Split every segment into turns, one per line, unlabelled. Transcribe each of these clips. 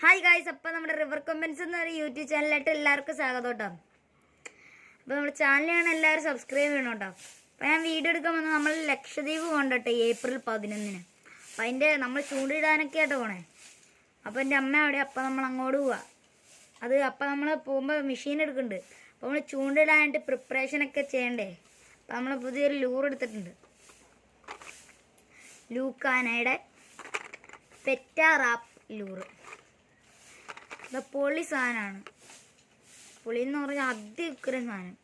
Hi guys അപ്പം നമ്മുടെ river Kombans എന്ന ഒരു യൂട്യൂബ് ചാനലായിട്ട് എല്ലാവർക്കും സ്വാഗതം കേട്ടോ. അപ്പോൾ നമ്മുടെ ചാനലാണ് എല്ലാവരും സബ്സ്ക്രൈബ് ചെയ്യണം കേട്ടോ. അപ്പോൾ ഞാൻ വീഡിയോ എടുക്കാൻ വന്നത് നമ്മൾ ലക്ഷദ്വീപ് പോകണ്ട കേട്ടോ ഏപ്രിൽ പതിനൊന്നിന്. അപ്പം അതിന്റെ നമ്മൾ ചൂണ്ടിടാനൊക്കെ ആയിട്ട് പോണേ. അപ്പോൾ എന്റെ അമ്മ അവിടെ അപ്പം നമ്മൾ അങ്ങോട്ട് പോവാ. അത് അപ്പം നമ്മൾ പോകുമ്പോൾ മെഷീൻ എടുക്കുന്നുണ്ട്. അപ്പോൾ നമ്മൾ ചൂണ്ടിടാനായിട്ട് പ്രിപ്പറേഷനൊക്കെ ചെയ്യണ്ടേ. അപ്പം നമ്മൾ പുതിയൊരു ലൂർ എടുത്തിട്ടുണ്ട്. ലൂക്കാനയുടെ പെറ്റാറാപ്പ് ലൂറ് ഇത് പൊളി സാധനമാണ് പുളി എന്ന് പറഞ്ഞാൽ അതിഉഗ്രം സാധനം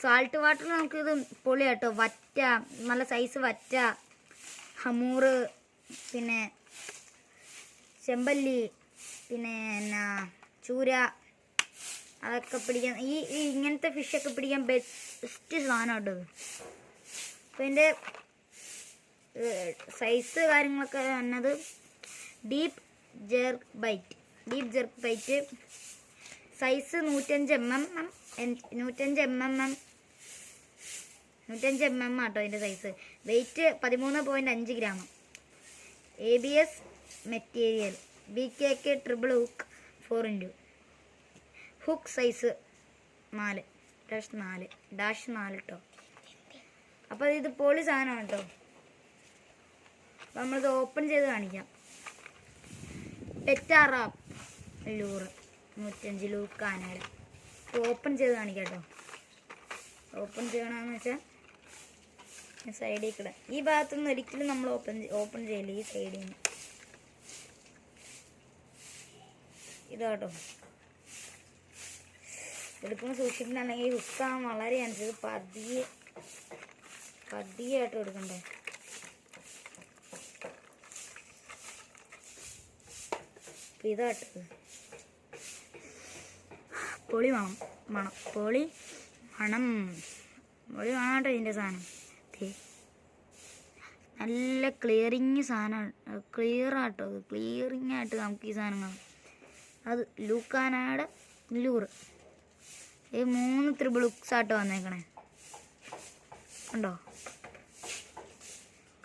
സാൾട്ട് വാട്ടറിൽ നമുക്കിത് പൊളി കേട്ടോ. വറ്റ നല്ല സൈസ് വറ്റ ഹമൂറ് പിന്നെ ചെമ്പല്ലി പിന്നെ എന്നാ ചൂര അതൊക്കെ പിടിക്കാൻ ഈ ഇങ്ങനത്തെ ഫിഷൊക്കെ പിടിക്കാൻ ബെസ്റ്റ് സാധനം കേട്ടോ ഇത്. അപ്പോൾ ഇതിന്റെ സൈസ് കാര്യങ്ങളൊക്കെ വന്നത് deep jerk bait deep jerk bait size നൂറ്റഞ്ച് M M M നൂറ്റഞ്ച് എം എം എം നൂറ്റഞ്ച് എം എം ആട്ടോ അതിന്റെ സൈസ് വെയിറ്റ് പതിമൂന്ന് പോയിന്റ് അഞ്ച് gram A B S material B K K triple hook four into hook size നാല്. Dash നാല്. Dash നാല് കേട്ടോ അപ്പോൾ ഇത് പോളി സാധനമാണ് കേട്ടോ അപ്പോൾ നമ്മളിത് ഓപ്പൺ ചെയ്ത് കാണിക്കാം. പെറ്റാറാപ്പ് ലൂറ് നൂറ്റഞ്ച് ലൂക്കാനയുടെ ഓപ്പൺ ചെയ്ത് കാണിക്കാം കേട്ടോ ഓപ്പൺ ചെയ്യണമെന്ന് വെച്ചാൽ സൈഡിൽ കൂടെ ഈ ഭാഗത്തുനിന്ന് ഒരിക്കലും നമ്മൾ ഓപ്പൺ ഓപ്പൺ ചെയ്യില്ല ഈ സൈഡിൽ നിന്ന് ഇതാട്ടോ. എടുക്കുമ്പോൾ സൂക്ഷിക്കുന്നുണ്ടെങ്കിൽ ഹുക്കാൻ വളരെ അനുസരിച്ച് പതിയെ പതിയായിട്ട് എടുക്കണ്ടേ. ഇതാട്ടോ പൊളി മണം മണം പൊളി മണം പൊളി മണാട്ടോ ഇതിന്റെ സാധനം. നല്ല ക്ലിയറിങ് സാധനമാണ് ക്ലിയറാട്ടോ ക്ലിയറിങ് ആയിട്ട് നമുക്ക് ഈ സാധനം കാണാം അത് ലൂക്കാനാട് ലൂറ് ഈ മൂന്ന് ത്രിബിൾ ഉക്സ് ആട്ടോ വന്നേക്കണേ. ഉണ്ടോ?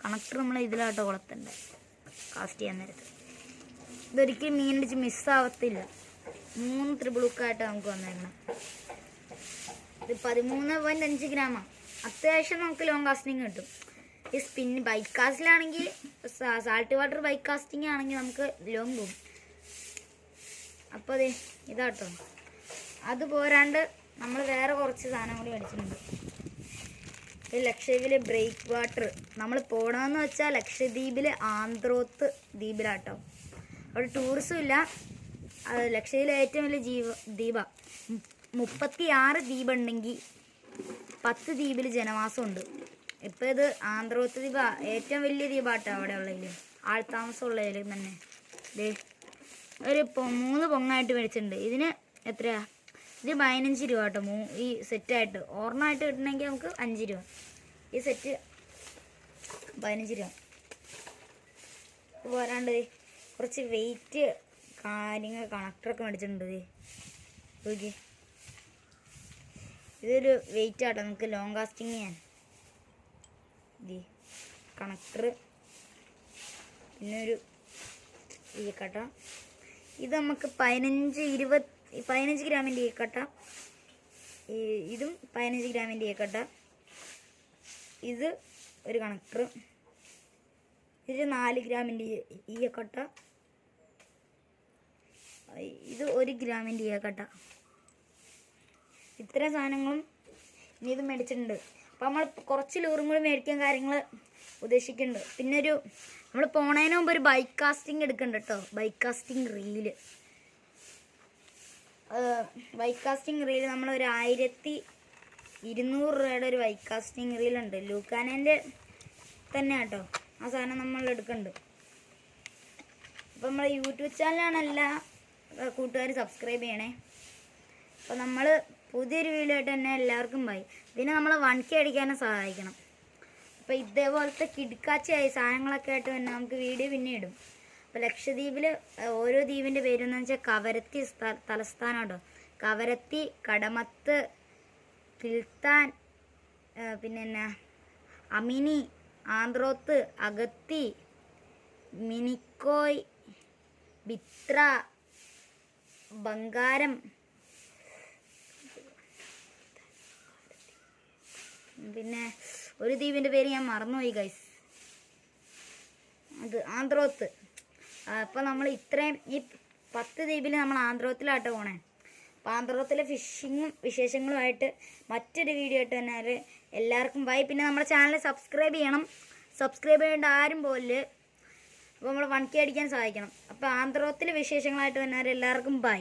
കണക്ടർ നമ്മൾ ഇതിലാട്ടോ കൊളത്തണ്ടേ കാസ്റ്റ് ചെയ്യാൻ നേരത്ത്. ഇതൊരിക്കലും മീനടിച്ച് മിസ്സാവത്തില്ല മൂന്ന് ത്രിബിളുക്കായിട്ട് നമുക്ക് വന്നേക്കണം. ഇത് പതിമൂന്ന് പോയിന്റ് അഞ്ച് ഗ്രാമാണ് അത്യാവശ്യം നമുക്ക് ലോങ് കാസ്റ്റിംഗ് കിട്ടും. ഈ സ്പിൻ ബൈക്ക് കാസ്റ്റിലാണെങ്കിൽ സാൾട്ട് വാട്ടർ ബൈക്ക് കാസ്റ്റിംഗ് ആണെങ്കിൽ നമുക്ക് ലോങ് പോകും അപ്പോൾ അതെ ഇതാട്ടോ. അത് പോരാണ്ട് നമ്മൾ വേറെ കുറച്ച് സാധനം കൂടി മേടിച്ചിട്ടുണ്ട്. ലക്ഷദ്വീപിലെ ബ്രേക്ക് വാട്ടർ നമ്മൾ പോകണമെന്ന് വെച്ചാൽ ലക്ഷദ്വീപിലെ ആന്ധ്രോത്ത് ദ്വീപിലാട്ടോ. അവിടെ ടൂറിസം ഇല്ല. ലക്ഷദ്വീപിലെ ഏറ്റവും വലിയ ജീവ ദ്വീപ മുപ്പത്തി ആറ് ദ്വീപ് ഉണ്ടെങ്കിൽ പത്ത് ദ്വീപിൽ ജനവാസമുണ്ട്. ഇപ്പോൾ ഇത് ആന്ധ്രോത്ത് ദ്വീപ ഏറ്റവും വലിയ ദ്വീപാട്ടോ അവിടെ ഉള്ളതിൽ ആൾത്താമസം ഉള്ളതിൽ തന്നെ. ദേ ഒരു മൂന്ന് പൊങ്ങായിട്ട് മേടിച്ചിട്ടുണ്ട്. ഇതിന് എത്രയാ? ഇത് പതിനഞ്ച് രൂപ കേട്ടോ മൂ ഈ സെറ്റായിട്ട്. ഓർണമായിട്ട് കിട്ടണമെങ്കിൽ നമുക്ക് അഞ്ച് രൂപ. ഈ സെറ്റ് പതിനഞ്ച് രൂപ. പോരാണ്ട് കുറച്ച് വെയിറ്റ് കാര്യങ്ങൾ കണക്ടറൊക്കെ മേടിച്ചിട്ടുണ്ട്. നോക്കി ഇതൊരു വെയിറ്റ് ആട്ടോ നമുക്ക് ലോങ് കാസ്റ്റിംഗ് ചെയ്യാൻ. ദേ കണക്ടർ പിന്നെ ഒരു ഈ കട്ട. ഇത് നമുക്ക് പതിനഞ്ച് ഇരുപത് പതിനഞ്ച് ഗ്രാമിന്റെ ഈ ഇതും പതിനഞ്ച് ഗ്രാമിന്റെ കട്ട. ഇത് ഒരു കണക്ടർ ഇത് നാല് ഗ്രാമിന്റെ ഈയക്കട്ട ഇത് ഒരു ഗ്രാമിന്റെ ഈയക്കട്ട ഇത്ര സാധനങ്ങളും ഇനി ഇത് മേടിച്ചിട്ടുണ്ട്. അപ്പോൾ നമ്മൾ കുറച്ച് ലൂറും കൂടി മേടിക്കാൻ കാര്യങ്ങൾ ഉദ്ദേശിക്കുന്നുണ്ട്. പിന്നെ ഒരു നമ്മൾ പോണതിന് മുമ്പ് ഒരു ബൈക്ക് കാസ്റ്റിംഗ് എടുക്കുന്നുണ്ട് കേട്ടോ bait casting reel bait casting reel നമ്മൾ ഒരു ആയിരത്തി ഇരുന്നൂറ് രൂപയുടെ ഒരു ബൈക്ക് കാസ്റ്റിംഗ് റീലുണ്ട് ലൂക്കാനേന്റെ തന്നെ കേട്ടോ ആ സാധനം നമ്മൾ എടുക്കുന്നുണ്ട് അപ്പം നമ്മളെ യൂട്യൂബ് ചാനലാണ് എല്ലാ കൂട്ടുകാരും സബ്സ്ക്രൈബ് ചെയ്യണേ. അപ്പോൾ നമ്മൾ പുതിയൊരു വീഡിയോ ആയിട്ട് തന്നെ എല്ലാവർക്കും പോയി പിന്നെ നമ്മളെ വൺ കെ അടിക്കാനും സഹായിക്കണം. അപ്പോൾ ഇതേപോലത്തെ കിടുക്കാച്ചയായ സാധനങ്ങളൊക്കെ ആയിട്ട് തന്നെ നമുക്ക് വീഡിയോ പിന്നെ ഇടും. അപ്പോൾ ലക്ഷദ്വീപിൽ ഓരോ ദ്വീപിന്റെ പേരെന്ന് വെച്ചാൽ കവരത്തി തലസ്ഥാനം കേട്ടോ കവരത്തി കടമത്ത് കിൽത്താൻ പിന്നെ എന്നാ അമിനി ആന്ത്രോത്ത് അഗത്തി മിനിക്കോയ് ബിത്ര ബംഗാരം. പിന്നെ ഒരു ദ്വീപിന്റെ പേര് ഞാൻ മറന്നുപോയി ഗൈസ് അത് ആന്ധ്രോത്ത് അപ്പോൾ നമ്മൾ ഇത്രയും ഈ പത്ത് ദ്വീപിൽ നമ്മൾ ആന്ധ്രോത്തിലാട്ടോ പോണേ. അപ്പോൾ ആന്ധ്രോത്തിലെ ഫിഷിങ്ങും വിശേഷങ്ങളുമായിട്ട് മറ്റൊരു വീഡിയോ ആയിട്ട് തന്നെ എല്ലാവർക്കും വായി പിന്നെ നമ്മുടെ ചാനൽ സബ്സ്ക്രൈബ് ചെയ്യണം. സബ്സ്ക്രൈബ് ചെയ്യേണ്ട ആരും പോലെ അപ്പോൾ നമ്മൾ വൺ കെ അടിക്കാൻ സഹായിക്കണം. അപ്പോൾ ആന്ധ്രോത്തിലെ വിശേഷങ്ങളായിട്ട് തന്നെ എല്ലാവർക്കും ബൈ